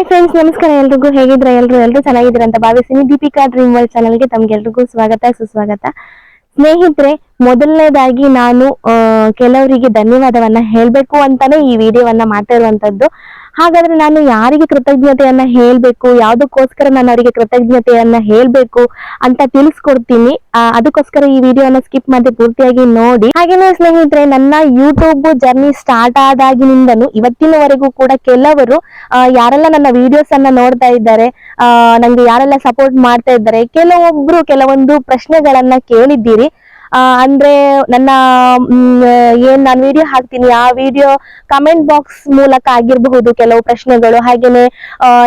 Hi friends ನಮಸ್ಕಾರ. ಎಲ್ರಿಗೂ ಹೇಗಿದ್ರ ಎಲ್ರು ಎಲ್ಲರೂ ಚೆನ್ನಾಗಿದ್ದೀರ ಅಂತ ಭಾವಿಸ್ತೀನಿ. ದೀಪಿಕಾ ಡ್ರೀಮ್ ವರ್ಲ್ಡ್ ಚಾನಲ್ಗೆ ತಮ್ಗೆಲ್ರಿಗೂ ಸ್ವಾಗತ, ಸುಸ್ವಾಗತ. ಸ್ನೇಹಿತರೆ, ಮೊದಲನೇದಾಗಿ ನಾನು ಕೆಲವರಿಗೆ ಧನ್ಯವಾದವನ್ನ ಹೇಳ್ಬೇಕು ಅಂತಾನೆ ಈ ವಿಡಿಯೋವನ್ನ ಮಾಡ್ತಾ ಹಾಗಾದ್ರೆ ನಾನು ಯಾರಿಗೆ ಕೃತಜ್ಞತೆಯನ್ನ ಹೇಳ್ಬೇಕು? ಯಾವ್ದಕ್ಕೋಸ್ಕರ ನಾನು ಅವರಿಗೆ ಕೃತಜ್ಞತೆಯನ್ನ ಹೇಳ್ಬೇಕು ಅಂತ ತಿಳಿಸ್ಕೊಡ್ತೀನಿ. ಅದಕ್ಕೋಸ್ಕರ ಈ ವಿಡಿಯೋನ ಸ್ಕಿಪ್ ಮಾಡಿ ಪೂರ್ತಿಯಾಗಿ ನೋಡಿ. ಹಾಗೇನೆ ಸ್ನೇಹಿತರೆ, ನನ್ನ ಯೂಟ್ಯೂಬ್ ಜರ್ನಿ ಸ್ಟಾರ್ಟ್ ಆದಾಗಿನಿಂದನು ಇವತ್ತಿನವರೆಗೂ ಕೂಡ ಕೆಲವರು ಯಾರೆಲ್ಲ ನನ್ನ ವಿಡಿಯೋಸ್ ಅನ್ನ ನೋಡ್ತಾ ಇದ್ದಾರೆ ನಂಗೆ ಯಾರೆಲ್ಲ ಸಪೋರ್ಟ್ ಮಾಡ್ತಾ ಇದ್ದಾರೆ, ಕೆಲವೊಬ್ರು ಕೆಲವೊಂದು ಪ್ರಶ್ನೆಗಳನ್ನ ಕೇಳಿದ್ದೀರಿ. ಅಂದ್ರೆ ನನ್ನ ಏನ್ ನಾನು ವಿಡಿಯೋ ಹಾಕ್ತೀನಿ, ಆ ವಿಡಿಯೋ ಕಮೆಂಟ್ ಬಾಕ್ಸ್ ಮೂಲಕ ಆಗಿರಬಹುದು ಕೆಲವು ಪ್ರಶ್ನೆಗಳು. ಹಾಗೇನೆ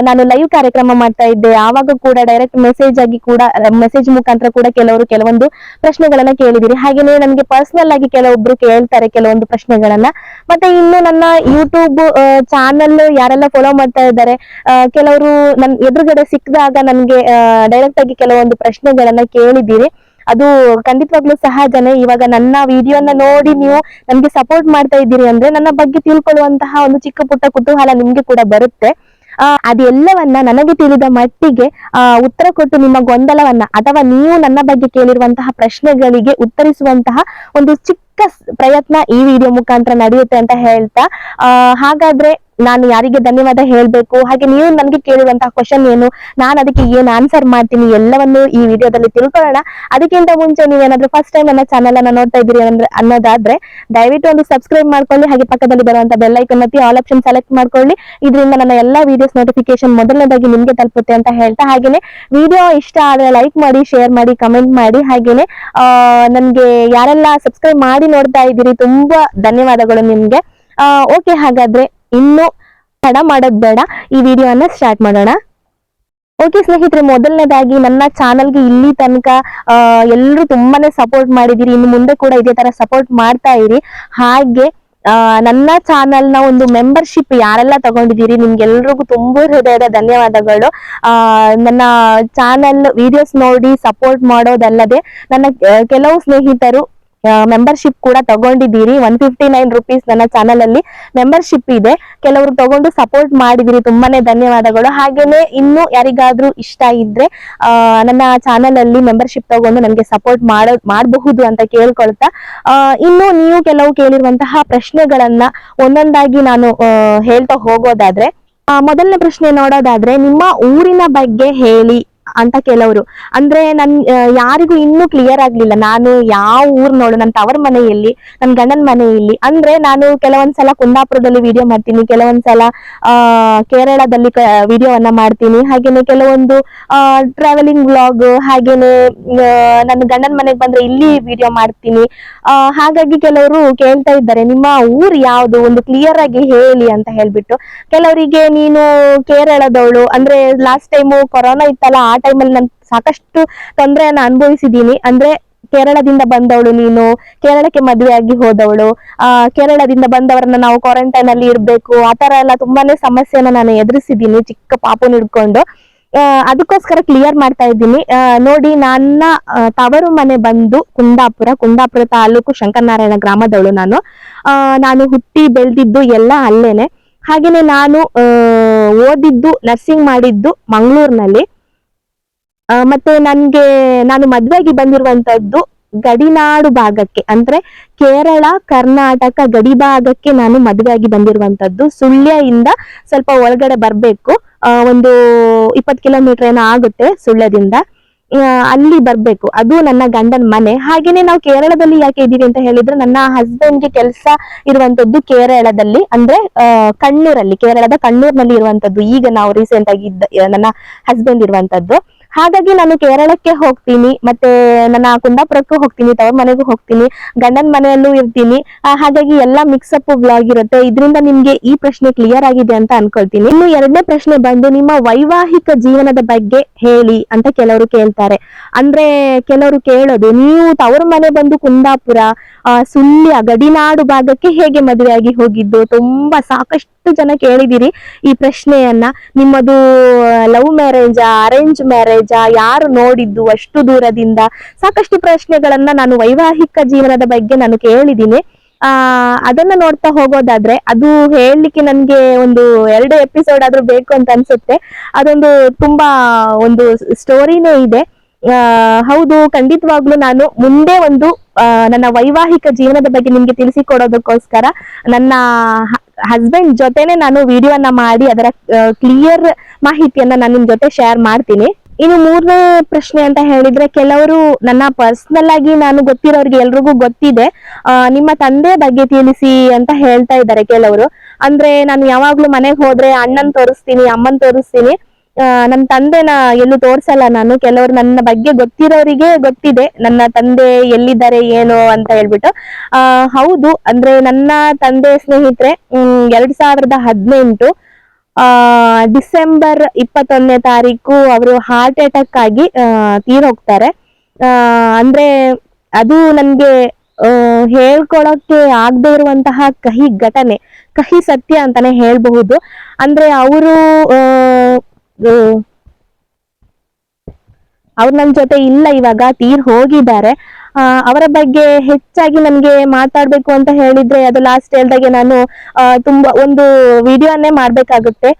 ನಾನು ಲೈವ್ ಕಾರ್ಯಕ್ರಮ ಮಾಡ್ತಾ ಇದ್ದೆ. ಆವಾಗ ಕೂಡ ಡೈರೆಕ್ಟ್ ಮೆಸೇಜ್ ಆಗಿ ಕೂಡ ಮೆಸೇಜ್ ಮುಖಾಂತರ ಕೂಡ ಕೆಲವರು ಕೆಲವೊಂದು ಪ್ರಶ್ನೆಗಳನ್ನ ಕೇಳಿದಿರಿ. ಹಾಗೇನೆ, ನನಗೆ ಪರ್ಸನಲ್ ಆಗಿ ಕೆಲವೊಬ್ರು ಕೇಳ್ತಾರೆ ಕೆಲವೊಂದು ಪ್ರಶ್ನೆಗಳನ್ನ. ಮತ್ತೆ ಇನ್ನು ನನ್ನ ಯೂಟ್ಯೂಬ್ ಚಾನಲ್ ಯಾರೆಲ್ಲ ಫಾಲೋ ಮಾಡ್ತಾ ಇದ್ದಾರೆ ಕೆಲವರು ನನ್ ಎದುರುಗಡೆ ಸಿಕ್ಕಿದಾಗ ನನ್ಗೆ ಡೈರೆಕ್ಟ್ ಆಗಿ ಕೆಲವೊಂದು ಪ್ರಶ್ನೆಗಳನ್ನ ಕೇಳಿದ್ದೀರಿ ಅದು ಖಂಡಿತವಾಗ್ಲೂ ಸಹಜನೇ. ಇವಾಗ ನನ್ನ ವಿಡಿಯೋನ ನೋಡಿ ನೀವು ನಮ್ಗೆ ಸಪೋರ್ಟ್ ಮಾಡ್ತಾ ಇದ್ದೀರಿ ಅಂದ್ರೆ ನನ್ನ ಬಗ್ಗೆ ತಿಳ್ಕೊಳ್ಳುವಂತಹ ಒಂದು ಚಿಕ್ಕ ಪುಟ್ಟ ಕುತೂಹಲ ನಿಮ್ಗೆ ಕೂಡ ಬರುತ್ತೆ. ಅದೆಲ್ಲವನ್ನ ನನಗೆ ತಿಳಿದ ಮಟ್ಟಿಗೆ ಉತ್ತರ ಕೊಟ್ಟು ನಿಮ್ಮ ಗೊಂದಲವನ್ನ ಅಥವಾ ನೀವು ನನ್ನ ಬಗ್ಗೆ ಕೇಳಿರುವಂತಹ ಪ್ರಶ್ನೆಗಳಿಗೆ ಉತ್ತರಿಸುವಂತಹ ಒಂದು ಚಿಕ್ಕ ಸ್- ಪ್ರಯತ್ನ ಈ ವಿಡಿಯೋ ಮುಖಾಂತರ ನಡೆಯುತ್ತೆ ಅಂತ ಹೇಳ್ತಾ ಹಾಗಾದ್ರೆ ನಾನು ಯಾರಿಗೆ ಧನ್ಯವಾದ ಹೇಳ್ಬೇಕು? ಹಾಗೆ ನೀವು ನನಗೆ ಕೇಳುವಂತಹ ಕ್ವಶನ್ ಏನು? ನಾನು ಅದಕ್ಕೆ ಏನ್ ಆನ್ಸರ್ ಮಾಡ್ತೀನಿ? ಎಲ್ಲವನ್ನು ಈ ವಿಡಿಯೋದಲ್ಲಿ ತಿಳ್ಕೊಳ್ಳೋಣ. ಅದಕ್ಕಿಂತ ಮುಂಚೆ ನೀವೇನಾದ್ರೂ ಫಸ್ಟ್ ಟೈಮ್ ನನ್ನ ಚಾನಲ್ ಅನ್ನ ನೋಡ್ತಾ ಇದ್ದೀರಿ ಅನ್ನೋದಾದ್ರೆ, ದಯವಿಟ್ಟು ಒಂದು ಸಬ್ಸ್ಕ್ರೈಬ್ ಮಾಡ್ಕೊಳ್ಳಿ, ಹಾಗೆ ಪಕ್ಕದಲ್ಲಿ ಬರುವಂತ ಬೆಲ್ ಐಕನ್ ಒತ್ತಿ ಆಲ್ ಆಪ್ಷನ್ ಸೆಲೆಕ್ಟ್ ಮಾಡ್ಕೊಳ್ಳಿ. ಇದರಿಂದ ನನ್ನ ಎಲ್ಲಾ ವಿಡಿಯೋಸ್ ನೋಟಿಫಿಕೇಶನ್ ಮೊದಲನೇದಾಗಿ ನಿಮ್ಗೆ ತಲುಪುತ್ತೆ ಅಂತ ಹೇಳ್ತಾ, ಹಾಗೇನೆ ವಿಡಿಯೋ ಇಷ್ಟ ಆದ್ರೆ ಲೈಕ್ ಮಾಡಿ ಶೇರ್ ಮಾಡಿ ಕಮೆಂಟ್ ಮಾಡಿ, ಹಾಗೇನೆ ನನ್ಗೆ ಯಾರೆಲ್ಲ ಸಬ್ಸ್ಕ್ರೈಬ್ ಮಾಡಿ ನೋಡ್ತಾ ಇದ್ದೀರಿ. ತುಂಬಾ ಧನ್ಯವಾದಗಳು ನಿಮ್ಗೆ. ಓಕೆ ಹಾಗಾದ್ರೆ ಇನ್ನು ತಡ ಮಾಡೋದ್ ಬೇಡ. ಈ ವಿಡಿಯೋನ ಸ್ಟಾರ್ಟ್ ಮಾಡೋಣ. ಓಕೆ ಸ್ನೇಹಿತರೆ ಮೊದಲನೇದಾಗಿ ನನ್ನ ಚಾನಲ್ಗೆ ಇಲ್ಲಿ ತನಕ ಎಲ್ಲರೂ ತುಂಬಾನೇ ಸಪೋರ್ಟ್ ಮಾಡಿದಿರಿ ಇನ್ನು ಮುಂದೆ ಕೂಡ ಇದೇ ತರ ಸಪೋರ್ಟ್ ಮಾಡ್ತಾ ಇರಿ. ಹಾಗೆ ಆ, ನನ್ನ ಚಾನಲ್ನ ಒಂದು ಮೆಂಬರ್ಶಿಪ್ ಯಾರೆಲ್ಲ ತಗೊಂಡಿದ್ದೀರಿ ನಿಮ್ಗೆಲ್ರಿಗೂ ತುಂಬಾ ಹೃದಯದ ಧನ್ಯವಾದಗಳು. ಆ ನನ್ನ ಚಾನಲ್ ವಿಡಿಯೋಸ್ ನೋಡಿ ಸಪೋರ್ಟ್ ಮಾಡೋದಲ್ಲದೆ ನನ್ನ ಕೆಲವು ಸ್ನೇಹಿತರು ಮೆಂಬರ್ಶಿಪ್ ಕೂಡ ತಗೊಂಡಿದ್ದೀರಿ. ಒನ್ ಫಿಫ್ಟಿ ನೈನ್ ರುಪೀಸ್ ನನ್ನ ಚಾನಲ್ ಅಲ್ಲಿ ಮೆಂಬರ್ಶಿಪ್ ಇದೆ. ಕೆಲವರು ತಗೊಂಡು ಸಪೋರ್ಟ್ ಮಾಡಿದಿರಿ. ತುಂಬಾನೇ ಧನ್ಯವಾದಗಳು. ಹಾಗೇನೆ ಇನ್ನು ಯಾರಿಗಾದ್ರೂ ಇಷ್ಟ ಇದ್ರೆ ನನ್ನ ಚಾನಲ್ ಅಲ್ಲಿ ಮೆಂಬರ್ಶಿಪ್ ತಗೊಂಡು ನನಗೆ ಸಪೋರ್ಟ್ ಮಾಡೋ, ಮಾಡಬಹುದು ಅಂತ ಕೇಳ್ಕೊಳ್ತಾ ಇನ್ನು ನೀವು ಕೆಲವು ಕೇಳಿರುವಂತಹ ಪ್ರಶ್ನೆಗಳನ್ನ ಒಂದೊಂದಾಗಿ ನಾನು ಹೇಳ್ತಾ ಹೋಗೋದಾದ್ರೆ ಮೊದಲನೇ ಪ್ರಶ್ನೆ ನೋಡೋದಾದ್ರೆ, ನಿಮ್ಮ ಊರಿನ ಬಗ್ಗೆ ಹೇಳಿ. ಅಂತ ಕೆಲವರು. ಅಂದ್ರೆ ನನ್ ಯಾರಿಗೂ ಇನ್ನೂ ಕ್ಲಿಯರ್ ಆಗ್ಲಿಲ್ಲ. ನಾನು ಯಾವ ಊರ್ ನೋಡು ನನ್ನ ತವರ್ ಮನೆ ಎಲ್ಲಿ ನನ್ನ ಗಂಡನ ಮನೆ ಇಲ್ಲಿ ಅಂದ್ರೆ ನಾನು ಕೆಲವೊಂದ್ಸಲ ಕುಂದಾಪುರದಲ್ಲಿ ವಿಡಿಯೋ ಮಾಡ್ತೀನಿ ಕೆಲವೊಂದ್ಸಲ ಆ ಕೇರಳದಲ್ಲಿ ವಿಡಿಯೋವನ್ನ ಮಾಡ್ತೀನಿ. ಹಾಗೇನೆ ಕೆಲವೊಂದು ಟ್ರಾವೆಲಿಂಗ್ ವ್ಲಾಗ್ ಹಾಗೇನೆ ಆ, ನನ್ನ ಗಂಡನ ಮನೆಗೆ ಬಂದ್ರೆ ಇಲ್ಲಿ ವಿಡಿಯೋ ಮಾಡ್ತೀನಿ. ಆ, ಹಾಗಾಗಿ ಕೆಲವರು ಕೇಳ್ತಾ ಇದ್ದಾರೆ ನಿಮ್ಮ ಊರ್ ಯಾವ್ದು? ಒಂದು ಕ್ಲಿಯರ್ ಆಗಿ ಹೇಳಿ ಅಂತ ಹೇಳ್ಬಿಟ್ಟು. ಕೆಲವರಿಗೆ ನೀನು ಕೇರಳದವಳು ಅಂದ್ರೆ ಲಾಸ್ಟ್ ಟೈಮು ಕೊರೋನಾ ಇತ್ತಲ್ಲ ಆ ಟೈಮಲ್ಲಿ ನಾನು ಸಾಕಷ್ಟು ತೊಂದರೆಯನ್ನ ಅನುಭವಿಸಿದೀನಿ. ಅಂದ್ರೆ ಕೇರಳದಿಂದ ಬಂದವಳು ನೀನು, ಕೇರಳಕ್ಕೆ ಮದುವೆ ಆಗಿ ಹೋದವಳು. ಆ, ಕೇರಳದಿಂದ ಬಂದವರನ್ನ ನಾವು ಕ್ವಾರಂಟೈನ್ ಅಲ್ಲಿ ಇರ್ಬೇಕು. ಆ ತರ ಎಲ್ಲ ತುಂಬಾನೇ ಸಮಸ್ಯೆನ ನಾನು ಎದುರಿಸಿದ್ದೀನಿ ಚಿಕ್ಕ ಪಾಪುನ ಹಿಡ್ಕೊಂಡು. ಅದಕ್ಕೋಸ್ಕರ ಕ್ಲಿಯರ್ ಮಾಡ್ತಾ ಇದ್ದೀನಿ. ನೋಡಿ ನನ್ನ ತವರು ಮನೆ ಬಂದು ಕುಂದಾಪುರ ಕುಂದಾಪುರ ತಾಲೂಕು ಶಂಕರನಾರಾಯಣ ಗ್ರಾಮದವಳು ನಾನು. ನಾನು ಹುಟ್ಟಿ ಬೆಳೆದಿದ್ದು ಎಲ್ಲ ಅಲ್ಲೇನೆ. ಹಾಗೇನೆ ನಾನು ಓದಿದ್ದು ನರ್ಸಿಂಗ್ ಮಾಡಿದ್ದು ಮಂಗಳೂರಿನಲ್ಲಿ. ಮತ್ತೆ ನನ್ಗೆ, ನಾನು ಮದ್ವೆಗೆ ಬಂದಿರುವಂತದ್ದು ಗಡಿನಾಡು ಭಾಗಕ್ಕೆ, ಅಂದ್ರೆ ಕೇರಳ, ಕರ್ನಾಟಕ ಗಡಿ ಭಾಗಕ್ಕೆ ನಾನು ಮದುವೆಯಾಗಿ ಬಂದಿರುವಂತದ್ದು. ಸುಳ್ಯ ಇಂದ ಸ್ವಲ್ಪ ಒಳಗಡೆ ಬರ್ಬೇಕು. ಒಂದು ಇಪ್ಪತ್ತು ಕಿಲೋಮೀಟರ್ ಏನೋ ಆಗುತ್ತೆ ಸುಳ್ಯದಿಂದ. ಅಲ್ಲಿ ಬರ್ಬೇಕು. ಅದು ನನ್ನ ಗಂಡನ ಮನೆ. ಹಾಗೇನೆ ನಾವು ಕೇರಳದಲ್ಲಿ ಯಾಕೆ ಇದ್ದೀವಿ ಅಂತ ಹೇಳಿದ್ರೆ, ನನ್ನ ಹಸ್ಬೆಂಡ್ಗೆ ಕೆಲಸ ಇರುವಂತದ್ದು ಕೇರಳದಲ್ಲಿ. ಅಂದ್ರೆ ಕಣ್ಣೂರಲ್ಲಿ, ಕೇರಳದ ಕಣ್ಣೂರ್ನಲ್ಲಿ ಇರುವಂತದ್ದು. ಈಗ ನಾವು ರೀಸೆಂಟ್ ಆಗಿ ಇದ್ದ, ನನ್ನ ಹಸ್ಬೆಂಡ್ ಇರುವಂತದ್ದು. ಹಾಗಾಗಿ ನಾನು ಕೇರಳಕ್ಕೆ ಹೋಗ್ತೀನಿ, ಮತ್ತೆ ನನ್ನ ಕುಂದಾಪುರಕ್ಕೂ ಹೋಗ್ತೀನಿ, ತವ್ರ ಮನೆಗೂ ಹೋಗ್ತೀನಿ, ಗಂಡನ ಮನೆಯಲ್ಲೂ ಇರ್ತೀನಿ. ಹಾಗಾಗಿ ಎಲ್ಲ ಮಿಕ್ಸಪ್ ಬ್ಲಾಗ್ ಇರುತ್ತೆ. ಇದರಿಂದ ನಿಮ್ಗೆ ಈ ಪ್ರಶ್ನೆ ಕ್ಲಿಯರ್ ಆಗಿದೆ ಅಂತ ಅನ್ಕೊಳ್ತೀನಿ. ಇನ್ನು ಎರಡನೇ ಪ್ರಶ್ನೆ ಬಂದು ನಿಮ್ಮ ವೈವಾಹಿಕ ಜೀವನದ ಬಗ್ಗೆ ಹೇಳಿ ಅಂತ ಕೆಲವರು ಕೇಳ್ತಾರೆ. ಅಂದ್ರೆ ಕೆಲವರು ಕೇಳೋದು, ನೀವು ತವರ್ ಮನೆ ಬಂದು ಕುಂದಾಪುರ ಸುಳ್ಯ ಗಡಿನಾಡು ಭಾಗಕ್ಕೆ ಹೇಗೆ ಮದುವೆಯಾಗಿ ಹೋಗಿದ್ದು? ತುಂಬಾ ಸಾಕಷ್ಟು ಜನ ಕೇಳಿದಿರಿ ಈ ಪ್ರಶ್ನೆಯನ್ನ? ನಿಮ್ಮದು ಲವ್ ಮ್ಯಾರೇಜಾ ಅರೇಂಜ್ ಮ್ಯಾರೇಜಾ ಯಾರು ನೋಡಿದ್ದು ಅಷ್ಟು ದೂರದಿಂದ? ಸಾಕಷ್ಟು ಪ್ರಶ್ನೆಗಳನ್ನ ನಾನು ವೈವಾಹಿಕ ಜೀವನದ ಬಗ್ಗೆ ನಾನು ಕೇಳಿದ್ದೀನಿ. ಆ, ಅದನ್ನ ನೋಡ್ತಾ ಹೋಗೋದಾದ್ರೆ, ಅದು ಹೇಳಲಿಕ್ಕೆ ನನ್ಗೆ ಒಂದು ಎರಡು ಎಪಿಸೋಡ್ ಆದ್ರೂ ಬೇಕು ಅಂತ ಅನ್ಸುತ್ತೆ. ಅದೊಂದು ತುಂಬಾ ಒಂದು ಸ್ಟೋರಿನೇ ಇದೆ. ಆ, ಹೌದು, ಖಂಡಿತವಾಗ್ಲೂ ನಾನು ಮುಂದೆ ಒಂದು ನನ್ನ ವೈವಾಹಿಕ ಜೀವನದ ಬಗ್ಗೆ ನಿಮ್ಗೆ ತಿಳಿಸಿಕೊಡೋದಕ್ಕೋಸ್ಕರ ನನ್ನ ಹಸ್ಬೆಂಡ್ ಜೊತೆನೆ ನಾನು ವಿಡಿಯೋನ ಮಾಡಿ ಅದರ ಕ್ಲಿಯರ್ ಮಾಹಿತಿಯನ್ನ ನಾನು ನಿಮ್ ಜೊತೆ ಶೇರ್ ಮಾಡ್ತೀನಿ. ಇನ್ನು ಮೂರನೇ ಪ್ರಶ್ನೆ ಅಂತ ಹೇಳಿದ್ರೆ, ಕೆಲವರು ನನ್ನ ಪರ್ಸನಲ್ ಆಗಿ ನಾನು ಗೊತ್ತಿರೋರಿಗೆ ಎಲ್ರಿಗೂ ಗೊತ್ತಿದೆ. ನಿಮ್ಮ ತಂದೆ ಬಗ್ಗೆ ತಿಳಿಸಿ ಅಂತ ಹೇಳ್ತಾ ಇದ್ದಾರೆ ಕೆಲವರು. ಅಂದ್ರೆ ನಾನು ಯಾವಾಗ್ಲೂ ಮನೆಗೆ ಹೋದ್ರೆ ಅಣ್ಣನ್ ತೋರಿಸ್ತೀನಿ, ಅಮ್ಮನ್ ತೋರಿಸ್ತೀನಿ. ನನ್ನ ತಂದೆನ ಎಲ್ಲೂ ತೋರ್ಸಲ್ಲ ನಾನು. ಕೆಲವರು ನನ್ನ ಬಗ್ಗೆ ಗೊತ್ತಿರೋರಿಗೆ ಗೊತ್ತಿದೆ. ನನ್ನ ತಂದೆ ಎಲ್ಲಿದ್ದಾರೆ, ಏನು ಅಂತ ಹೇಳ್ಬಿಟ್ಟು. ಆ, ಹೌದು, ಅಂದ್ರೆ ನನ್ನ ತಂದೆ ಸ್ನೇಹಿತರೆ ಎರಡ್ ಸಾವಿರದ ಹದಿನೆಂಟು, ಆ, ಡಿಸೆಂಬರ್ ಇಪ್ಪತ್ತೊಂದನೇ ತಾರೀಕು ಅವರು ಹಾರ್ಟ್ ಅಟ್ಯಾಕ್ ಆಗಿ ತೀರೋಗ್ತಾರೆ. ಆ, ಅಂದ್ರೆ ಅದು ನನ್ಗೆ ಹೇಳ್ಕೊಳಕ್ಕೆ ಆಗದೆ ಇರುವಂತಹ ಕಹಿ ಘಟನೆ, ಕಹಿ ಸತ್ಯ ಅಂತಾನೆ ಹೇಳ್ಬಹುದು. ಅಂದ್ರೆ ಅವರು ಅವ್ರು ನನ್ನ ಜೊತೆ ಇಲ್ಲ ಇವಾಗ, ತೀರ್ ಹೋಗಿದ್ದಾರೆ. ಅವರ ಬಗ್ಗೆ ಹೆಚ್ಚಾಗಿ ನನ್ಗೆ ಮಾತಾಡ್ಬೇಕು ಅಂತ ಹೇಳಿದ್ರೆ ಅದು ಲಾಸ್ಟ್ ಹೇಳ್ದಾಗೆ ನಾನು ತುಂಬಾ ಒಂದು ವಿಡಿಯೋನೇ ಮಾಡ್ಬೇಕಾಗುತ್ತೆ.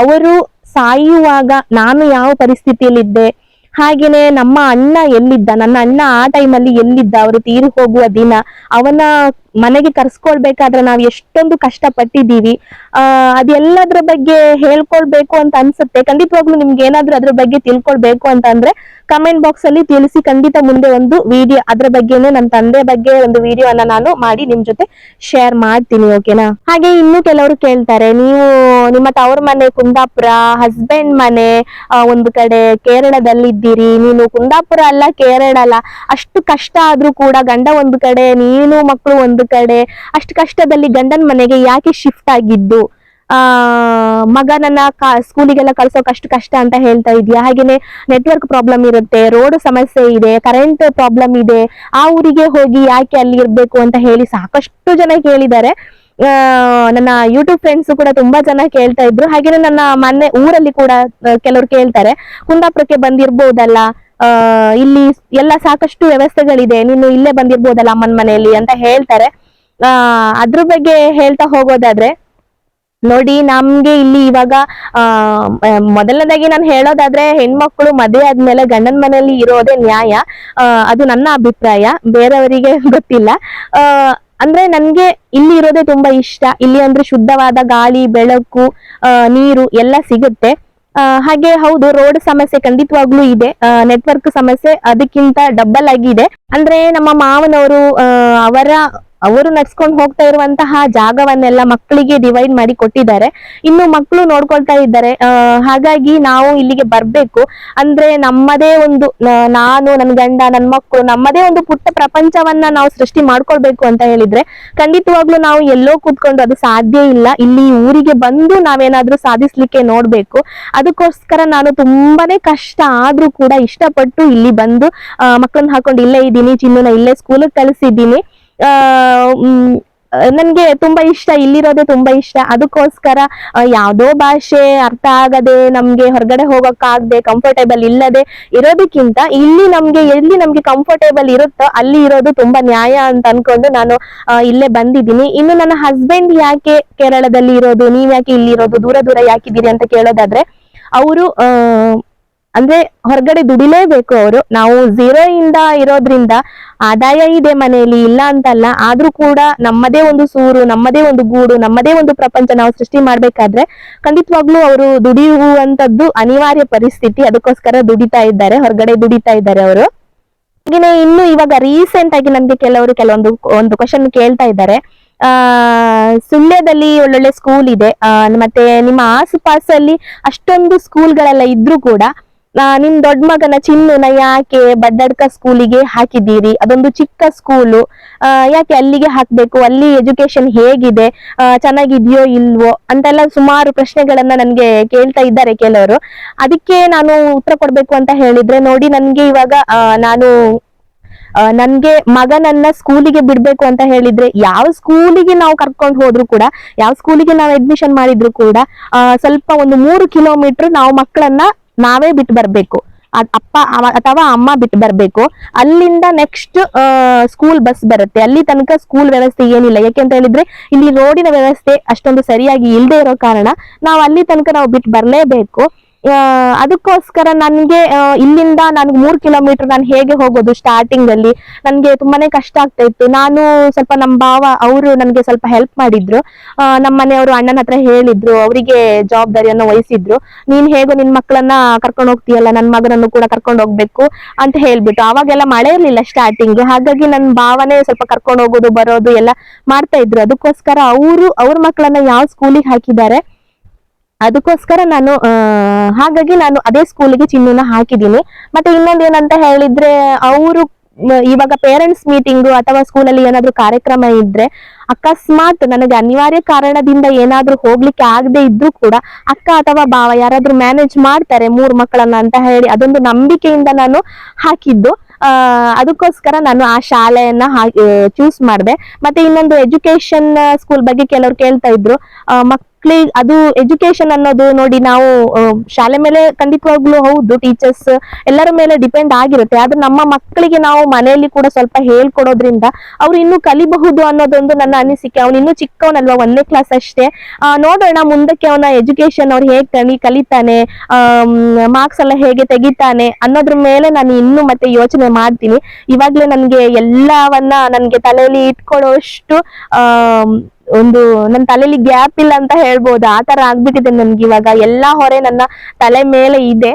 ಅವರು ಸಾಯುವಾಗ ನಾನು ಯಾವ ಪರಿಸ್ಥಿತಿಯಲ್ಲಿದ್ದೆ ಹಾಗೇನೆ ನಮ್ಮ ಅಣ್ಣ ಎಲ್ಲಿದ್ದ? ನನ್ನ ಅಣ್ಣ ಆ ಟೈಮಲ್ಲಿ ಎಲ್ಲಿದ್ದ? ಅವರು ತೀರಿ ಹೋಗುವ ದಿನ, ಅವನ ಮನೆಗೆ ಕರ್ಸ್ಕೊಳ್ಬೇಕಾದ್ರೆ ನಾವು ಎಷ್ಟೊಂದು ಕಷ್ಟ ಪಟ್ಟಿದ್ದೀವಿ ಆ, ಅದೆಲ್ಲದ್ರ ಬಗ್ಗೆ ಹೇಳ್ಕೊಳ್ಬೇಕು ಅಂತ ಅನ್ಸುತ್ತೆ. ಖಂಡಿತವಾಗ್ಲೂ ನಿಮ್ಗೆ ಏನಾದ್ರೂ ಅದ್ರ ಬಗ್ಗೆ ತಿಳ್ಕೊಳ್ಬೇಕು ಅಂತ ಅಂದ್ರೆ ಕಮೆಂಟ್ ಬಾಕ್ಸ್ ಅಲ್ಲಿ ತಿಳಿಸಿ ಖಂಡಿತ ಮುಂದೆ ಒಂದು ವಿಡಿಯೋ ಅದ್ರ ಬಗ್ಗೆನೆ ನನ್ನ ತಂದೆ ಬಗ್ಗೆ ಒಂದು ವಿಡಿಯೋ ಅನ್ನ ನಾನು ಮಾಡಿ ನಿಮ್ ಜೊತೆ ಶೇರ್ ಮಾಡ್ತೀನಿ ಓಕೆನಾ ಹಾಗೆ ಇನ್ನು ಕೆಲವರು ಕೇಳ್ತಾರೆ, ನೀವು ನಿಮ್ಮ ತವ್ರ ಮನೆ ಕುಂದಾಪುರ ಹಸ್ಬೆಂಡ್ ಮನೆ ಒಂದು ಕಡೆ ಕೇರಳದಲ್ಲಿ ಇದ್ದೀರಿ ನೀನು ಕುಂದಾಪುರ ಅಲ್ಲ, ಕೇರಳ ಅಲ್ಲ, ಅಷ್ಟು ಕಷ್ಟ ಆದ್ರೂ ಕೂಡ ಗಂಡ ಒಂದು ಕಡೆ, ನೀನು ಮಕ್ಕಳು ಒಂದು ಕಡೆ, ಅಷ್ಟು ಕಷ್ಟದಲ್ಲಿ ಗಂಡನ ಮನೆಗೆ ಯಾಕೆ ಶಿಫ್ಟ್ ಆಗಿದ್ದು? ಆ, ಮಗನನ್ನ ಸ್ಕೂಲಿಗೆಲ್ಲ ಕಳ್ಸೋಕ್ ಅಷ್ಟು ಕಷ್ಟ ಅಂತ ಹೇಳ್ತಾ ಇದ್ಯಾ? ಹಾಗೇನೆ ನೆಟ್ವರ್ಕ್ ಪ್ರಾಬ್ಲಮ್ ಇರುತ್ತೆ ರೋಡ್ ಸಮಸ್ಯೆ ಇದೆ ಕರೆಂಟ್ ಪ್ರಾಬ್ಲಮ್ ಇದೆ, ಆ ಊರಿಗೆ ಹೋಗಿ ಯಾಕೆ ಅಲ್ಲಿ ಇರ್ಬೇಕು ಅಂತ ಹೇಳಿ ಸಾಕಷ್ಟು ಜನ ಕೇಳಿದ್ದಾರೆ. ನನ್ನ ಯೂಟ್ಯೂಬ್ ಫ್ರೆಂಡ್ಸ್ ಕೂಡ ತುಂಬಾ ಜನ ಕೇಳ್ತಾ ಇದ್ರು. ಹಾಗೇನೆ ನನ್ನ ಮನೆ, ಊರಲ್ಲಿ ಕೂಡ ಕೆಲವರು ಕೇಳ್ತಾರೆ. ಕುಂದಾಪುರಕ್ಕೆ ಬಂದಿರ್ಬೋದಲ್ಲ? ಇಲ್ಲಿ ಎಲ್ಲ ಸಾಕಷ್ಟು ವ್ಯವಸ್ಥೆಗಳಿದೆ. ನೀನು ಇಲ್ಲೇ ಬಂದಿರ್ಬೋದಲ್ಲ ಅಮ್ಮನ ಮನೆಯಲ್ಲಿ ಅಂತ ಹೇಳ್ತಾರೆ. ಅದ್ರ ಬಗ್ಗೆ ಹೇಳ್ತಾ ಹೋಗೋದಾದ್ರೆ ನೋಡಿ, ನಮ್ಗೆ ಇಲ್ಲಿ ಇವಾಗ, ಆ ಮೊದಲನೇದಾಗಿ ನಾನು ಹೇಳೋದಾದ್ರೆ ಹೆಣ್ಮಕ್ಳು ಮದುವೆ ಆದ್ಮೇಲೆ ಗಂಡನ ಮನೆಯಲ್ಲಿ ಇರೋದೇ ನ್ಯಾಯ. ಅದು ನನ್ನ ಅಭಿಪ್ರಾಯ, ಬೇರೆಯವರಿಗೆ ಗೊತ್ತಿಲ್ಲ. ಅಂದ್ರೆ ನನ್ಗೆ ಇಲ್ಲಿ ಇರೋದೇ ತುಂಬಾ ಇಷ್ಟ. ಇಲ್ಲಿ ಅಂದ್ರೆ ಶುದ್ಧವಾದ ಗಾಳಿ, ಬೆಳಕು ನೀರು ಎಲ್ಲ ಸಿಗುತ್ತೆ. ಹಾಗೆ ಹೌದು, ರೋಡ್ ಸಮಸ್ಯೆ ಖಂಡಿತವಾಗ್ಲೂ ಇದೆ. ನೆಟ್ವರ್ಕ್ ಸಮಸ್ಯೆ ಅದಕ್ಕಿಂತ ಡಬಲ್ ಆಗಿದೆ. ಅಂದ್ರೆ ನಮ್ಮ ಮಾವನವರು ಅವರ ಅವರು ನಡ್ಸ್ಕೊಂಡು ಹೋಗ್ತಾ ಇರುವಂತಹ ಜಾಗವನ್ನೆಲ್ಲ ಮಕ್ಕಳಿಗೆ ಡಿವೈಡ್ ಮಾಡಿ ಕೊಟ್ಟಿದ್ದಾರೆ. ಇನ್ನು ಮಕ್ಕಳು ನೋಡ್ಕೊಳ್ತಾ ಇದ್ದಾರೆ. ಹಾಗಾಗಿ ನಾವು ಇಲ್ಲಿಗೆ ಬರ್ಬೇಕು. ಅಂದ್ರೆ ನಮ್ಮದೇ ಒಂದು ನಾನು ನನ್ನ ಗಂಡ ನನ್ನ ಮಕ್ಕಳು ನಮ್ಮದೇ ಒಂದು ಪುಟ್ಟ ಪ್ರಪಂಚವನ್ನ ನಾವು ಸೃಷ್ಟಿ ಮಾಡ್ಕೊಳ್ಬೇಕು ಅಂತ ಹೇಳಿದ್ರೆ ಖಂಡಿತವಾಗ್ಲೂ ನಾವು ಎಲ್ಲೋ ಕೂತ್ಕೊಂಡು ಅದು ಸಾಧ್ಯ ಇಲ್ಲ. ಇಲ್ಲಿ ಊರಿಗೆ ಬಂದು ನಾವೇನಾದ್ರೂ ಸಾಧಿಸ್ಲಿಕ್ಕೆ ನೋಡ್ಬೇಕು. ಅದಕ್ಕೋಸ್ಕರ ನಾನು ತುಂಬಾನೇ ಕಷ್ಟ ಆದ್ರೂ ಕೂಡ ಇಷ್ಟಪಟ್ಟು ಇಲ್ಲಿ ಬಂದು ಮಕ್ಕಳನ್ನ ಹಾಕೊಂಡು ಇಲ್ಲೇ ಇದ್ದೀನಿ ಚಿನ್ನನ ಇಲ್ಲೇ ಸ್ಕೂಲಿಗೆ ಮ್, ನನ್ಗೆ ತುಂಬಾ ಇಷ್ಟ, ಇಲ್ಲಿರೋದೇ ತುಂಬಾ ಇಷ್ಟ. ಅದಕ್ಕೋಸ್ಕರ ಯಾವುದೋ ಭಾಷೆ ಅರ್ಥ ಆಗದೆ ನಮ್ಗೆ ಹೊರಗಡೆ ಹೋಗೋಕ್ಕಾಗದೆ ಕಂಫರ್ಟೇಬಲ್ ಇಲ್ಲದೆ ಇರೋದಕ್ಕಿಂತ ಇಲ್ಲಿ ನಮ್ಗೆ, ಎಲ್ಲಿ ನಮ್ಗೆ ಕಂಫರ್ಟೇಬಲ್ ಇರುತ್ತೋ ಅಲ್ಲಿ ಇರೋದು ತುಂಬಾ ನ್ಯಾಯ ಅಂತ ಅನ್ಕೊಂಡು ನಾನು ಇಲ್ಲೇ ಬಂದಿದ್ದೀನಿ. ಇನ್ನು ನನ್ನ ಹಸ್ಬೆಂಡ್ ಯಾಕೆ ಕೇರಳದಲ್ಲಿ ಇರೋದು, ನೀವ್ ಯಾಕೆ ಇಲ್ಲಿರೋದು, ದೂರ ದೂರ ಯಾಕಿದ್ದೀರಿ ಅಂತ ಕೇಳೋದಾದ್ರೆ, ಅವರು ಅಂದ್ರೆ ಹೊರಗಡೆ ದುಡಿಲೇಬೇಕು ಅವರು. ನಾವು ಝೀರೋ ಇಂದ ಇರೋದ್ರಿಂದ ಆದಾಯ ಇದೆ ಮನೆಯಲ್ಲಿ, ಇಲ್ಲ ಅಂತಲ್ಲ, ಆದ್ರೂ ಕೂಡ ನಮ್ಮದೇ ಒಂದು ಸೂರು, ನಮ್ಮದೇ ಒಂದು ಗೂಡು, ನಮ್ಮದೇ ಒಂದು ಪ್ರಪಂಚ ನಾವು ಸೃಷ್ಟಿ ಮಾಡ್ಬೇಕಾದ್ರೆ ಖಂಡಿತವಾಗ್ಲೂ ಅವರು ದುಡಿಯುವಂತದ್ದು ಅನಿವಾರ್ಯ ಪರಿಸ್ಥಿತಿ. ಅದಕ್ಕೋಸ್ಕರ ದುಡಿತಾ ಇದ್ದಾರೆ, ಹೊರಗಡೆ ದುಡಿತಾ ಇದ್ದಾರೆ ಅವರು. ಹಾಗೇನೆ ಇನ್ನು ಇವಾಗ ರೀಸೆಂಟ್ ಆಗಿ ನಮ್ಗೆ ಕೆಲವರು ಕೆಲವೊಂದು, ಒಂದು ಕ್ವಶನ್ ಕೇಳ್ತಾ ಇದ್ದಾರೆ. ಆ, ಸುಳ್ಯದಲ್ಲಿ ಒಳ್ಳೊಳ್ಳೆ ಸ್ಕೂಲ್ ಇದೆ. ಮತ್ತೆ ನಿಮ್ಮ ಆಸುಪಾಸಲ್ಲಿ ಅಷ್ಟೊಂದು ಸ್ಕೂಲ್ಗಳೆಲ್ಲ ಇದ್ರೂ ಕೂಡ ನಿಮ್ ದೊಡ್ಡ ಮಗನ ಚಿನ್ನುನ ಯಾಕೆ ಬಡ್ಡಡ್ಕ ಸ್ಕೂಲಿಗೆ ಹಾಕಿದ್ದೀರಿ? ಅದೊಂದು ಚಿಕ್ಕ ಸ್ಕೂಲು. ಯಾಕೆ ಅಲ್ಲಿಗೆ ಹಾಕ್ಬೇಕು? ಅಲ್ಲಿ ಎಜುಕೇಶನ್ ಹೇಗಿದೆ? ಚೆನ್ನಾಗಿದ್ಯೋ ಇಲ್ವೋ? ಅಂತೆಲ್ಲ ಸುಮಾರು ಪ್ರಶ್ನೆಗಳನ್ನ ನನ್ಗೆ ಕೇಳ್ತಾ ಇದ್ದಾರೆ ಕೆಲವರು. ಅದಕ್ಕೆ ನಾನು ಉತ್ತರ ಕೊಡ್ಬೇಕು ಅಂತ ಹೇಳಿದ್ರೆ, ನೋಡಿ ನನ್ಗೆ ಇವಾಗ ನಾನು ನನ್ಗೆ ಮಗನನ್ನ ಸ್ಕೂಲಿಗೆ ಬಿಡ್ಬೇಕು ಅಂತ ಹೇಳಿದ್ರೆ, ಯಾವ ಸ್ಕೂಲಿಗೆ ನಾವು ಕರ್ಕೊಂಡು ಹೋದ್ರು ಕೂಡ, ಯಾವ ಸ್ಕೂಲಿಗೆ ನಾವು ಅಡ್ಮಿಷನ್ ಮಾಡಿದ್ರು ಕೂಡ ಸ್ವಲ್ಪ ಒಂದು ಮೂರು ಕಿಲೋಮೀಟರ್ ನಾವು ಮಕ್ಕಳನ್ನ ನಾವೇ ಬಿಟ್ಟು ಬರ್ಬೇಕು. ಅಪ್ಪ ಅಥವಾ ಅಮ್ಮ ಬಿಟ್ಟು ಬರ್ಬೇಕು. ಅಲ್ಲಿಂದ ನೆಕ್ಸ್ಟ್ ಸ್ಕೂಲ್ ಬಸ್ ಬರುತ್ತೆ. ಅಲ್ಲಿ ತನಕ ಸ್ಕೂಲ್ ವ್ಯವಸ್ಥೆ ಏನಿಲ್ಲ. ಯಾಕೆಂತ ಹೇಳಿದ್ರೆ, ಇಲ್ಲಿ ರೋಡಿನ ವ್ಯವಸ್ಥೆ ಅಷ್ಟೊಂದು ಸರಿಯಾಗಿ ಇಲ್ಲದೆ ಇರೋ ಕಾರಣ ನಾವು ಅಲ್ಲಿ ತನಕ ನಾವು ಬಿಟ್ಟು ಬರಲೇಬೇಕು. ಅದಕ್ಕೋಸ್ಕರ ನನಗೆ ಇಲ್ಲಿಂದ ನನಗೆ ಮೂರು ಕಿಲೋಮೀಟರ್ ನಾನು ಹೇಗೆ ಹೋಗೋದು ಸ್ಟಾರ್ಟಿಂಗ್ ಅಲ್ಲಿ? ನನಗೆ ತುಂಬಾನೇ ಕಷ್ಟ ಆಗ್ತಾ ಇತ್ತು. ನಾನು ಸ್ವಲ್ಪ ನಮ್ಮ ಭಾವ, ಅವರು ನನಗೆ ಸ್ವಲ್ಪ ಹೆಲ್ಪ್ ಮಾಡಿದ್ರು. ನಮ್ಮ ಮನೆಯವರು ಅಣ್ಣನ ಹತ್ರ ಹೇಳಿದ್ರು, ಅವರಿಗೆ ಜವಾಬ್ದಾರಿಯನ್ನು ವಹಿಸಿದ್ರು. ನೀನ್ ಹೇಗೋ ನಿನ್ ಮಕ್ಕಳನ್ನ ಕರ್ಕೊಂಡು ಹೋಗ್ತೀಯಲ್ಲ ನನ್ನ ಮಗನನ್ನು ಕೂಡ ಕರ್ಕೊಂಡು ಹೋಗ್ಬೇಕು ಅಂತ ಹೇಳ್ಬಿಟ್ಟು. ಅವಾಗೆಲ್ಲ ಮಳೆ ಇರ್ಲಿಲ್ಲ ಸ್ಟಾರ್ಟಿಂಗ್ ಹಾಗಾಗಿ ನನ್ನ ಭಾವನೆ ಸ್ವಲ್ಪ ಕರ್ಕೊಂಡು ಹೋಗೋದು, ಬರೋದು ಎಲ್ಲ ಮಾಡ್ತಾ ಇದ್ರು. ಅದಕ್ಕೋಸ್ಕರ ಅವರು, ಅವ್ರ ಮಕ್ಕಳನ್ನ ಯಾವ ಸ್ಕೂಲಿಗೆ ಹಾಕಿದ್ದಾರೆ ಅದಕ್ಕೋಸ್ಕರ ನಾನು ಹಾಗಾಗಿ ನಾನು ಅದೇ ಸ್ಕೂಲಿಗೆ ಚಿನ್ನನ ಹಾಕಿದ್ದೀನಿ. ಮತ್ತೆ ಇನ್ನೊಂದೇನಂತ ಹೇಳಿದ್ರೆ ಅವರು ಇವಾಗ ಪೇರೆಂಟ್ಸ್ ಮೀಟಿಂಗು ಅಥವಾ ಸ್ಕೂಲಲ್ಲಿ ಏನಾದ್ರೂ ಕಾರ್ಯಕ್ರಮ ಇದ್ರೆ ಅಕಸ್ಮಾತ್ ನನಗೆ ಅನಿವಾರ್ಯ ಕಾರಣದಿಂದ ಏನಾದ್ರೂ ಹೋಗ್ಲಿಕ್ಕೆ ಆಗದೆ ಇದ್ರೂ ಕೂಡ ಅಕ್ಕ ಅಥವಾ ಭಾವ ಯಾರಾದ್ರೂ ಮ್ಯಾನೇಜ್ ಮಾಡ್ತಾರೆ ಮೂರ್ ಮಕ್ಕಳನ್ನ ಅಂತ ಹೇಳಿ ಅದೊಂದು ನಂಬಿಕೆಯಿಂದ ನಾನು ಹಾಕಿದ್ದು. ಅದಕ್ಕೋಸ್ಕರ ನಾನು ಆ ಶಾಲೆಯನ್ನ ಚೂಸ್ ಮಾಡಿದೆ. ಮತ್ತೆ ಇನ್ನೊಂದು ಎಜುಕೇಶನ್ ಸ್ಕೂಲ್ ಬಗ್ಗೆ ಕೆಲವರು ಕೇಳ್ತಾ ಇದ್ರು. ಆ, ಮಕ್ಳಿಗೆ ಅದು ಎಜುಕೇಶನ್ ಅನ್ನೋದು ನೋಡಿ ನಾವು ಶಾಲೆ ಮೇಲೆ ಖಂಡಿತವಾಗ್ಲೂ ಹೌದು ಟೀಚರ್ಸ್ ಎಲ್ಲರ ಮೇಲೆ ಡಿಪೆಂಡ್ ಆಗಿರುತ್ತೆ. ಆದ್ರೆ ನಮ್ಮ ಮಕ್ಕಳಿಗೆ ನಾವು ಮನೆಯಲ್ಲಿ ಕೂಡ ಸ್ವಲ್ಪ ಹೇಳ್ಕೊಡೋದ್ರಿಂದ ಅವ್ರು ಇನ್ನೂ ಕಲಿಬಹುದು ಅನ್ನೋದೊಂದು ನನ್ನ ಅನಿಸಿಕೆ. ಅವ್ನು ಇನ್ನೂ ಚಿಕ್ಕವನಲ್ವಾ ಒಂದೇ ಕ್ಲಾಸ್ ಅಷ್ಟೇ. ನೋಡೋಣ, ಮುಂದಕ್ಕೆ ಅವನ ಎಜುಕೇಶನ್ ಅವ್ರು ಹೇಗೆ ಕಲಿ ಕಲಿತಾನೆ ಮಾರ್ಕ್ಸ್ ಎಲ್ಲ ಹೇಗೆ ತೆಗಿತಾನೆ ಅನ್ನೋದ್ರ ಮೇಲೆ ನಾನು ಇನ್ನು ಮತ್ತೆ ಯೋಚನೆ ಮಾಡ್ತೀನಿ. ಇವಾಗ್ಲೇ ನನ್ಗೆ ಎಲ್ಲವನ್ನ ನನ್ಗೆ ತಲೆಯಲ್ಲಿ ಇಟ್ಕೊಳ್ಳೋಷ್ಟು ಒಂದು ನನ್ನ ತಲೆಯಲ್ಲಿ ಗ್ಯಾಪ್ ಇಲ್ಲ ಅಂತ ಹೇಳ್ಬೋದು. ಆ ತರ ಆಗ್ಬಿಟ್ಟಿದೆ ನನ್ಗೆ ಇವಾಗ. ಎಲ್ಲಾ ಹೊರೆ ನನ್ನ ತಲೆ ಮೇಲೆ ಇದೆ.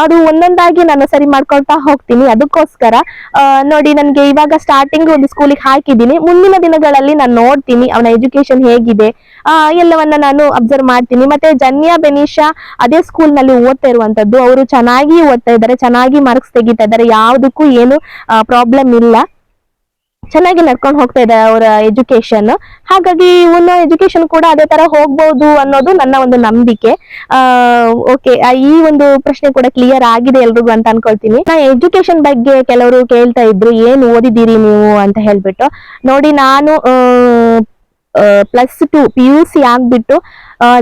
ಅದು ಒಂದೊಂದಾಗಿ ನಾನು ಸರಿ ಮಾಡ್ಕೊಳ್ತಾ ಹೋಗ್ತೀನಿ. ಅದಕ್ಕೋಸ್ಕರ ನೋಡಿ ನನ್ಗೆ ಇವಾಗ ಸ್ಟಾರ್ಟಿಂಗ್ ಒಂದು ಸ್ಕೂಲಿಗೆ ಹಾಕಿದ್ದೀನಿ. ಮುಂದಿನ ದಿನಗಳಲ್ಲಿ ನಾನು ನೋಡ್ತೀನಿ ಅವನ ಎಜುಕೇಶನ್ ಹೇಗಿದೆ. ಎಲ್ಲವನ್ನ ನಾನು ಅಬ್ಸರ್ವ್ ಮಾಡ್ತೀನಿ. ಮತ್ತೆ ಜನ್ಯಾ ಬೆನಿಶಾ ಅದೇ ಸ್ಕೂಲ್ನಲ್ಲಿ ಓದ್ತಾ ಇರುವಂತದ್ದು. ಅವರು ಚೆನ್ನಾಗಿ ಓದ್ತಾ ಇದ್ದಾರೆ, ಚೆನ್ನಾಗಿ ಮಾರ್ಕ್ಸ್ ತೆಗಿತಾ ಇದ್ದಾರೆ. ಯಾವುದಕ್ಕೂ ಏನು ಪ್ರಾಬ್ಲಮ್ ಇಲ್ಲ. ಚೆನ್ನಾಗಿ ನಡ್ಕೊಂಡು ಹೋಗ್ತಾ ಇದೆ ಅವರ ಎಜುಕೇಶನ್ ಹಾಗಾಗಿ ಇವನ ಎಜುಕೇಶನ್ ಕೂಡ ಅದೇ ತರ ಹೋಗ್ಬಹುದು ಅನ್ನೋದು ನನ್ನ ಒಂದು ನಂಬಿಕೆ. ಓಕೆ ಈ ಒಂದು ಪ್ರಶ್ನೆ ಕೂಡ ಕ್ಲಿಯರ್ ಆಗಿದೆ ಎಲ್ರಿಗೂ ಅಂತ ಅನ್ಕೊಳ್ತೀನಿ. ನಾ ಎಜುಕೇಶನ್ ಬಗ್ಗೆ ಕೆಲವರು ಕೇಳ್ತಾ ಇದ್ರು, ಏನ್ ಓದಿದ್ದೀರಿ ನೀವು ಅಂತ ಹೇಳ್ಬಿಟ್ಟು. ನೋಡಿ ನಾನು plus two P U C ಆಗ್ಬಿಟ್ಟು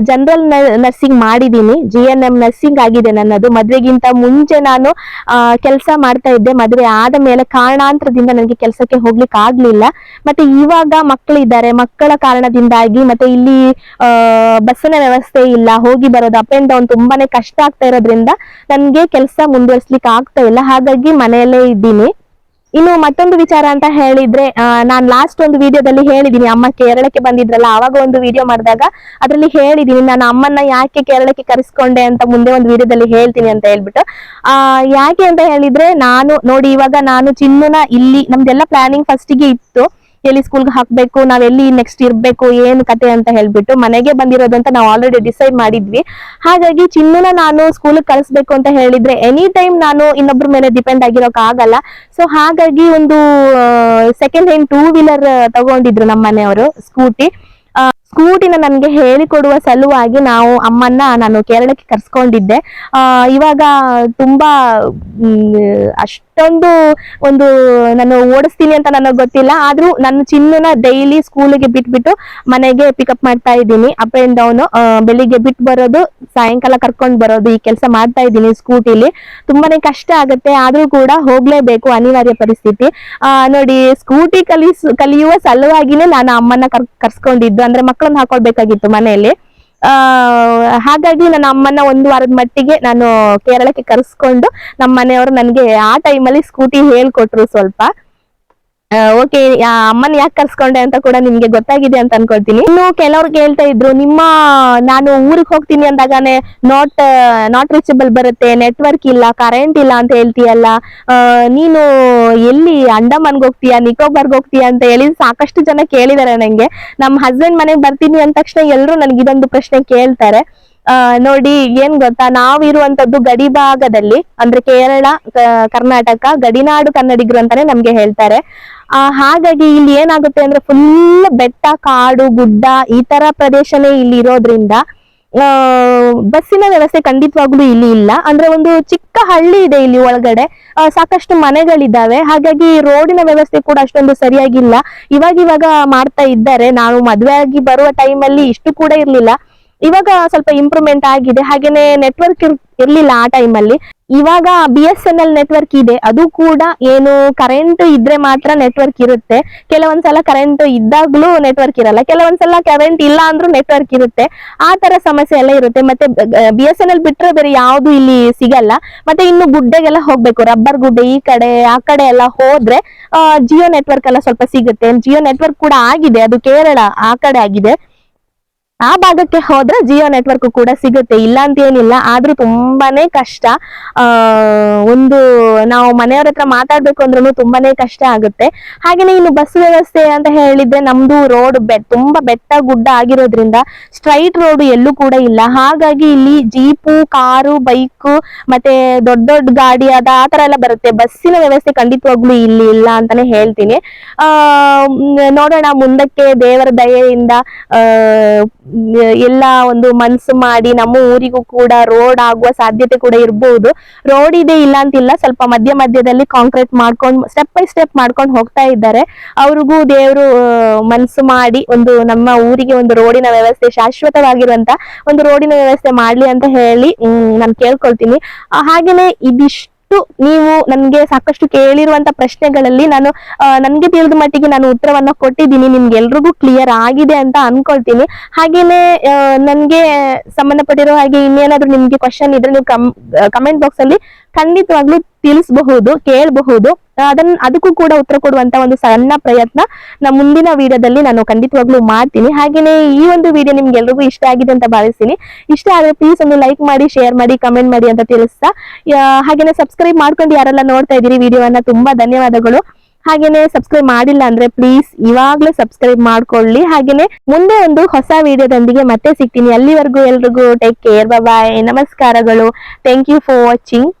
ಜನರಲ್ ನರ್ಸಿಂಗ್ ಮಾಡಿದ್ದೀನಿ. ಜಿ ಎನ್ ಎಂ ನರ್ಸಿಂಗ್ ಆಗಿದೆ ನನ್ನದು. ಮದುವೆಗಿಂತ ಮುಂಚೆ ನಾನು ಕೆಲಸ ಮಾಡ್ತಾ ಇದ್ದೆ. ಮದುವೆ ಆದ ಮೇಲೆ ಕಾರಣಾಂತರದಿಂದ ನನಗೆ ಕೆಲಸಕ್ಕೆ ಹೋಗ್ಲಿಕ್ಕೆ ಆಗ್ಲಿಲ್ಲ. ಮತ್ತೆ ಇವಾಗ ಮಕ್ಕಳಿದ್ದಾರೆ ಮಕ್ಕಳ ಕಾರಣದಿಂದಾಗಿ ಮತ್ತೆ ಇಲ್ಲಿ ಬಸ್ಸಿನ ವ್ಯವಸ್ಥೆ ಇಲ್ಲ. ಹೋಗಿ ಬರೋದು ಅಪ್ ಅಂಡ್ ಡೌನ್ ತುಂಬಾನೇ ಕಷ್ಟ ಆಗ್ತಾ ಇರೋದ್ರಿಂದ ನನಗೆ ಕೆಲಸ ಮುಂದುವರಿಸ್ಲಿಕ್ಕೆ ಆಗ್ತಾ ಇಲ್ಲ. ಹಾಗಾಗಿ ಮನೆಯಲ್ಲೇ ಇದ್ದೀನಿ. ಇನ್ನು ಮತ್ತೊಂದು ವಿಚಾರ ಅಂತ ಹೇಳಿದ್ರೆ ನಾನು ಲಾಸ್ಟ್ ಒಂದು ವಿಡಿಯೋದಲ್ಲಿ ಹೇಳಿದೀನಿ, ಅಮ್ಮ ಕೇರಳಕ್ಕೆ ಬಂದಿದ್ರಲ್ಲ, ಆವಾಗ ಒಂದು ವಿಡಿಯೋ ಮಾಡಿದಾಗ ಅದರಲ್ಲಿ ಹೇಳಿದೀನಿ, ನಾನು ಅಮ್ಮನ್ನ ಯಾಕೆ ಕೇರಳಕ್ಕೆ ಕರೆಸ್ಕೊಂಡೆ ಅಂತ ಮುಂದೆ ಒಂದು ವಿಡಿಯೋದಲ್ಲಿ ಹೇಳ್ತೀನಿ ಅಂತ ಹೇಳ್ಬಿಟ್ಟು. ಆ, ಯಾಕೆ ಅಂತ ಹೇಳಿದ್ರೆ, ನಾನು ನೋಡಿ ಇವಾಗ ನಾನು ಚಿನ್ನನ ಇಲ್ಲಿ ನಮ್ದೆಲ್ಲ ಪ್ಲಾನಿಂಗ್ ಫಸ್ಟಿಗೆ ಇತ್ತು. ಎಲ್ಲಿ ಸ್ಕೂಲ್ಗೆ ಹಾಕ್ಬೇಕು, ನಾವ್ ಎಲ್ಲಿ ನೆಕ್ಸ್ಟ್ ಇರ್ಬೇಕು, ಏನು ಕತೆ ಅಂತ ಹೇಳ್ಬಿಟ್ಟು ಮನೆಗೆ ಬಂದಿರೋದು ಅಂತ ನಾವು ಆಲ್ರೆಡಿ ಡಿಸೈಡ್ ಮಾಡಿದ್ವಿ. ಹಾಗಾಗಿ ಚಿನ್ನನ ನಾನು ಸ್ಕೂಲ್ಗೆ ಕಳಿಸ್ಬೇಕು ಅಂತ ಹೇಳಿದ್ರೆ ಎನಿ ಟೈಮ್ ನಾನು ಇನ್ನೊಬ್ರ ಮೇಲೆ ಡಿಪೆಂಡ್ ಆಗಿರೋಕ್ ಆಗಲ್ಲ. ಸೊ ಹಾಗಾಗಿ ಒಂದು ಸೆಕೆಂಡ್ ಹ್ಯಾಂಡ್ ಟೂ ವೀಲರ್ ತಗೊಂಡಿದ್ರು ನಮ್ಮ ಮನೆಯವರು ಸ್ಕೂಟಿ ಸ್ಕೂಟಿನ ನನಗೆ ಹೇಳಿಕೊಡುವ ಸಲುವಾಗಿ ನಾವು ಅಮ್ಮನ್ನ ನಾನು ಕೇರಳಕ್ಕೆ ಕರ್ಸ್ಕೊಂಡಿದ್ದೆ. ಇವಾಗ ತುಂಬಾ ಅಷ್ಟೊಂದು ಒಂದು ನಾನು ಓಡಿಸ್ತೀನಿ ಅಂತ ನನಗೆ ಗೊತ್ತಿಲ್ಲ. ಆದ್ರೂ ನನ್ನ ಚಿನ್ನನ ಡೈಲಿ ಸ್ಕೂಲಿಗೆ ಬಿಟ್ಬಿಟ್ಟು ಮನೆಗೆ ಪಿಕಪ್ ಮಾಡ್ತಾ ಇದ್ದೀನಿ. ಅಪ್ ಅಂಡ್ ಡೌನ್ ಬೆಳಿಗ್ಗೆ ಬಿಟ್ಟು ಬರೋದು, ಸಾಯಂಕಾಲ ಕರ್ಕೊಂಡು ಬರೋದು ಈ ಕೆಲಸ ಮಾಡ್ತಾ ಇದ್ದೀನಿ ಸ್ಕೂಟಿಲಿ. ತುಂಬಾನೇ ಕಷ್ಟ ಆಗುತ್ತೆ, ಆದ್ರೂ ಕೂಡ ಹೋಗ್ಲೇಬೇಕು ಅನಿವಾರ್ಯ ಪರಿಸ್ಥಿತಿ. ನೋಡಿ, ಸ್ಕೂಟಿ ಕಲಿಸ್, ಕಲಿಯುವ ಸಲುವಾಗಿನೇ ನಾನು ಅಮ್ಮನ್ನ ಕರ್, ಕರ್ಸ್ಕೊಂಡಿದ್ದು. ಅಂದ್ರೆ ಹಾಕೊಳ್ಬೇಕಾಗಿತ್ತು ಮನೆಯಲ್ಲಿ. ಹಾಗಾಗಿ ನನ್ನ ಅಮ್ಮನ ಒಂದು ವಾರದ ಮಟ್ಟಿಗೆ ನಾನು ಕೇರಳಕ್ಕೆ ಕರೆಸ್ಕೊಂಡು ನಮ್ಮ ಮನೆಯವರು ನನಗೆ ಆ ಟೈಮಲ್ಲಿ ಸ್ಕೂಟಿ ಹೇಳ್ಕೊಟ್ರು ಸ್ವಲ್ಪ. ಓಕೆ ಅಮ್ಮನ್ ಯಾಕೆ ಕರ್ಸ್ಕೊಂಡೆ ಅಂತ ಕೂಡ ನಿಮ್ಗೆ ಗೊತ್ತಾಗಿದೆ ಅಂತ ಅನ್ಕೊಳ್ತೀನಿ. ಇನ್ನು ಕೆಲವ್ರು ಕೇಳ್ತಾ ಇದ್ರು, ನಿಮ್ಮ, ನಾನು ಊರಿಗೆ ಹೋಗ್ತೀನಿ ಅಂದಾಗಾನೆ ನಾಟ್ ನಾಟ್ ರೀಚಬಲ್ ಬರುತ್ತೆ ನೆಟ್ವರ್ಕ್ ಇಲ್ಲ ಕರೆಂಟ್ ಇಲ್ಲ ಅಂತ ಹೇಳ್ತೀಯಲ್ಲ ನೀನು ಎಲ್ಲಿ ಅಂಡಮಾನ್ಗೆ ಹೋಗ್ತೀಯಾ, ನಿಕೋಬಾರ್ಗೆ ಹೋಗ್ತೀಯಾ ಅಂತ ಹೇಳಿ ಸಾಕಷ್ಟು ಜನ ಕೇಳಿದಾರೆ ನಂಗೆ. ನಮ್ಮ ಹಸ್ಬೆಂಡ್ ಮನೆಗೆ ಬರ್ತೀನಿ ಅಂದ ತಕ್ಷಣ ಎಲ್ಲರೂ ನನಗೆ ಇದೊಂದು ಪ್ರಶ್ನೆ ಕೇಳ್ತಾರೆ. ನೋಡಿ ಏನ್ ಗೊತ್ತಾ ನಾವಿರುವಂತದ್ದು ಗಡಿ ಭಾಗದಲ್ಲಿ, ಅಂದ್ರೆ ಕೇರಳ ಕರ್ನಾಟಕ, ಗಡಿನಾಡು ಕನ್ನಡಿಗರು ಅಂತಾನೆ ನಮ್ಗೆ ಹೇಳ್ತಾರೆ. ಆ, ಹಾಗಾಗಿ ಇಲ್ಲಿ ಏನಾಗುತ್ತೆ ಅಂದ್ರೆ ಫುಲ್ ಬೆಟ್ಟ, ಕಾಡು, ಗುಡ್ಡ ಈ ತರ ಪ್ರದೇಶನೇ ಇಲ್ಲಿ ಇರೋದ್ರಿಂದ ಬಸ್ಸಿನ ವ್ಯವಸ್ಥೆ ಖಂಡಿತವಾಗ್ಲೂ ಇಲ್ಲಿ ಇಲ್ಲ. ಅಂದ್ರೆ ಒಂದು ಚಿಕ್ಕ ಹಳ್ಳಿ ಇದೆ ಇಲ್ಲಿ ಒಳಗಡೆ ಸಾಕಷ್ಟು ಮನೆಗಳಿದ್ದಾವೆ. ಹಾಗಾಗಿ ರೋಡಿನ ವ್ಯವಸ್ಥೆ ಕೂಡ ಅಷ್ಟೊಂದು ಸರಿಯಾಗಿಲ್ಲ. ಇವಾಗ ಇವಾಗ ಮಾಡ್ತಾ ಇದ್ದಾರೆ. ನಾವು ಮದುವೆ ಆಗಿ ಬರುವ ಟೈಮಲ್ಲಿ ಇಷ್ಟು ಕೂಡ ಇರ್ಲಿಲ್ಲ. ಇವಾಗ ಸ್ವಲ್ಪ ಇಂಪ್ರೂವ್ಮೆಂಟ್ ಆಗಿದೆ. ಹಾಗೇನೆ ನೆಟ್ವರ್ಕ್ ಇರ್ಲಿಲ್ಲ ಆ ಟೈಮಲ್ಲಿ ಇವಾಗ B S N L network ಇದೆ. ಅದು ಕೂಡ ಏನು ಕರೆಂಟ್ ಇದ್ರೆ ಮಾತ್ರ ನೆಟ್ವರ್ಕ್ ಇರುತ್ತೆ. ಕೆಲವೊಂದ್ಸಲ ಕರೆಂಟ್ ಇದ್ದಾಗ್ಲೂ ನೆಟ್ವರ್ಕ್ ಇರಲ್ಲ. ಕೆಲವೊಂದ್ಸಲ ಕರೆಂಟ್ ಇಲ್ಲ ಅಂದ್ರೂ ನೆಟ್ವರ್ಕ್ ಇರುತ್ತೆ. ಆ ತರ ಸಮಸ್ಯೆ ಎಲ್ಲ ಇರುತ್ತೆ. ಮತ್ತೆ ಬಿ ಎಸ್ ಎನ್ ಎಲ್ ಬಿಟ್ರೆ ಬೇರೆ ಯಾವ್ದು ಇಲ್ಲಿ ಸಿಗಲ್ಲ. ಮತ್ತೆ ಇನ್ನು ಗುಡ್ಡೆಗೆಲ್ಲ ಹೋಗ್ಬೇಕು. ರಬ್ಬರ್ ಗುಡ್ಡೆ ಈ ಕಡೆ, ಆ ಕಡೆ ಎಲ್ಲ ಹೋದ್ರೆ ಜಿಯೋ ನೆಟ್ವರ್ಕ್ ಎಲ್ಲ ಸ್ವಲ್ಪ ಸಿಗುತ್ತೆ. ಜಿಯೋ ನೆಟ್ವರ್ಕ್ ಕೂಡ ಆಗಿದೆ. ಅದು ಕೇರಳ ಆ ಕಡೆ ಆಗಿದೆ. ಆ ಭಾಗಕ್ಕೆ ಹೋದ್ರೆ ಜಿಯೋ ನೆಟ್ವರ್ಕ್ ಕೂಡ ಸಿಗುತ್ತೆ. ಇಲ್ಲ ಅಂತ ಏನಿಲ್ಲ ಆದ್ರೂ ತುಂಬಾನೇ ಕಷ್ಟ. ಆ, ಒಂದು ನಾವು ಮನೆಯವ್ರ ಹತ್ರ ಮಾತಾಡ್ಬೇಕು ಅಂದ್ರೂ ತುಂಬಾನೇ ಕಷ್ಟ ಆಗುತ್ತೆ. ಹಾಗೇನೆ ಇನ್ನು ಬಸ್ ವ್ಯವಸ್ಥೆ ಅಂತ ಹೇಳಿದ್ರೆ ನಮ್ದು ರೋಡ್ ಬೆ, ತುಂಬಾ ಬೆಟ್ಟ ಗುಡ್ಡ ಆಗಿರೋದ್ರಿಂದ ಸ್ಟ್ರೈಟ್ ರೋಡ್ ಎಲ್ಲೂ ಕೂಡ ಇಲ್ಲ. ಹಾಗಾಗಿ ಇಲ್ಲಿ ಜೀಪು ಕಾರು ಬೈಕು ಮತ್ತೆ ದೊಡ್ಡ ದೊಡ್ಡ ಗಾಡಿ ಅದ, ಆ ತರ ಎಲ್ಲ ಬರುತ್ತೆ. ಬಸ್ಸಿನ ವ್ಯವಸ್ಥೆ ಖಂಡಿತವಾಗ್ಲೂ ಇಲ್ಲಿ ಇಲ್ಲ ಅಂತಾನೆ ಹೇಳ್ತೀನಿ. ಆ ನೋಡೋಣ ಮುಂದಕ್ಕೆ ದೇವರ ದಯೆಯಿಂದ ಎಲ್ಲ ಒಂದು ಮನ್ಸು ಮಾಡಿ ನಮ್ಮ ಊರಿಗೂ ಕೂಡ ರೋಡ್ ಆಗುವ ಸಾಧ್ಯತೆ ಕೂಡ ಇರಬಹುದು ರೋಡ್ ಇದೆ ಇಲ್ಲ ಅಂತಿಲ್ಲ, ಸ್ವಲ್ಪ ಮಧ್ಯ ಮಧ್ಯದಲ್ಲಿ ಕಾಂಕ್ರೀಟ್ ಮಾಡ್ಕೊಂಡು ಸ್ಟೆಪ್ ಬೈ ಸ್ಟೆಪ್ ಮಾಡ್ಕೊಂಡು ಹೋಗ್ತಾ ಇದ್ದಾರೆ. ಅವ್ರಿಗೂ ದೇವರು ಮನ್ಸು ಮಾಡಿ ಒಂದು ನಮ್ಮ ಊರಿಗೆ ಒಂದು ರೋಡಿನ ವ್ಯವಸ್ಥೆ, ಶಾಶ್ವತವಾಗಿರುವಂತ ಒಂದು ರೋಡಿನ ವ್ಯವಸ್ಥೆ ಮಾಡ್ಲಿ ಅಂತ ಹೇಳಿ ನಾನು ಕೇಳ್ಕೊಳ್ತೀನಿ. ಹಾಗೇನೆ ಇದಿಷ್ಟು. ನೀವು ನನ್ಗೆ ಸಾಕಷ್ಟು ಕೇಳಿರುವಂತ ಪ್ರಶ್ನೆಗಳಲ್ಲಿ ನಾನು ನನ್ಗೆ ತಿಳಿದ ಮಟ್ಟಿಗೆ ನಾನು ಉತ್ತರವನ್ನ ಕೊಟ್ಟಿದ್ದೀನಿ. ನಿಮ್ಗೆ ಎಲ್ರಿಗೂ ಕ್ಲಿಯರ್ ಆಗಿದೆ ಅಂತ ಅನ್ಕೊಳ್ತೀನಿ. ಹಾಗೇನೆ ನನ್ಗೆ ಸಂಬಂಧಪಟ್ಟಿರೋ ಹಾಗೆ ಇನ್ನೇನಾದ್ರೂ ನಿಮ್ಗೆ ಕ್ವಶನ್ ಇದ್ರೆ ನೀವು ಕಮೆಂಟ್ ಬಾಕ್ಸ್ ಅಲ್ಲಿ ಖಂಡಿತವಾಗ್ಲೂ ತಿಳಿಸಬಹುದು, ಕೇಳಬಹುದು. ಅದನ್ನ ಅದಕ್ಕೂ ಕೂಡ ಉತ್ತರ ಕೊಡುವಂತ ಒಂದು ಸಣ್ಣ ಪ್ರಯತ್ನ ನಮ್ಮ ಮುಂದಿನ ವಿಡಿಯೋದಲ್ಲಿ ನಾನು ಖಂಡಿತವಾಗ್ಲೂ ಮಾಡ್ತೀನಿ. ಹಾಗೇನೆ ಈ ಒಂದು ವಿಡಿಯೋ ನಿಮ್ಗೆ ಎಲ್ರಿಗೂ ಇಷ್ಟ ಆಗಿದೆ ಅಂತ ಭಾವಿಸ್ತೀನಿ. ಇಷ್ಟ ಆದ್ರೆ ಪ್ಲೀಸ್ ಒಂದು ಲೈಕ್ ಮಾಡಿ ಶೇರ್ ಮಾಡಿ ಕಮೆಂಟ್ ಮಾಡಿ ಅಂತ ತಿಳಿಸ್ತಾ ಹಾಗೇನೆ ಸಬ್ಸ್ಕ್ರೈಬ್ ಮಾಡ್ಕೊಂಡು ಯಾರೆಲ್ಲ ನೋಡ್ತಾ ಇದ್ದೀರಿ ವಿಡಿಯೋವನ್ನ ತುಂಬಾ ಧನ್ಯವಾದಗಳು. ಹಾಗೇನೆ ಸಬ್ಸ್ಕ್ರೈಬ್ ಮಾಡಿಲ್ಲ ಅಂದ್ರೆ ಪ್ಲೀಸ್ ಇವಾಗ್ಲೂ ಸಬ್ಸ್ಕ್ರೈಬ್ ಮಾಡ್ಕೊಳ್ಳಿ. ಹಾಗೇನೆ ಮುಂದೆ ಒಂದು ಹೊಸ ವಿಡಿಯೋದೊಂದಿಗೆ ಮತ್ತೆ ಸಿಗ್ತೀನಿ. ಅಲ್ಲಿವರೆಗೂ ಎಲ್ರಿಗೂ ಟೇಕ್ ಕೇರ್ ಬಾಯ್ ನಮಸ್ಕಾರಗಳು. Thank you for watching